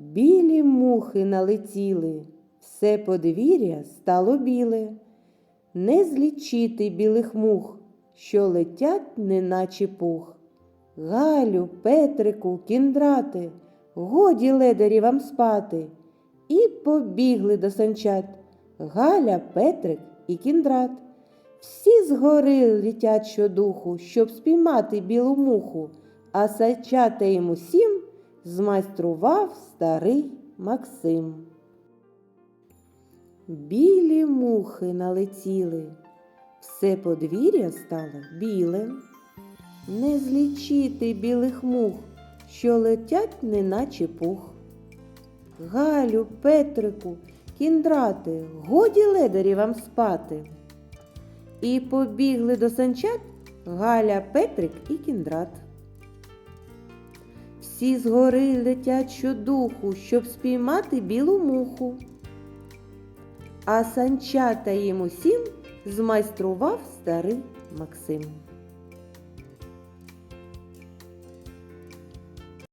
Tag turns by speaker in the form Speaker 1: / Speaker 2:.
Speaker 1: Білі мухи налетіли, все подвір'я стало біле. Не злічити білих мух, що летять, неначе пух. Галю, Петрику, кіндрати, годі ледарі вам спати. І побігли до санчат Галя, Петрик і кіндрат. Всі згори літять щодуху, щоб спіймати білу муху, а санчата їм усім змайстрував старий Максим. Білі мухи налетіли, все подвір'я стало білим. Не злічити білих мух, що летять, неначе пух. Галю, Петрику, кіндрати, годі ледарі вам спати. І побігли до санчат Галя, Петрик і кіндрат. Всі згори летять щодуху, щоб спіймати білу муху. А санчата їм усім змайстрував старий Максим.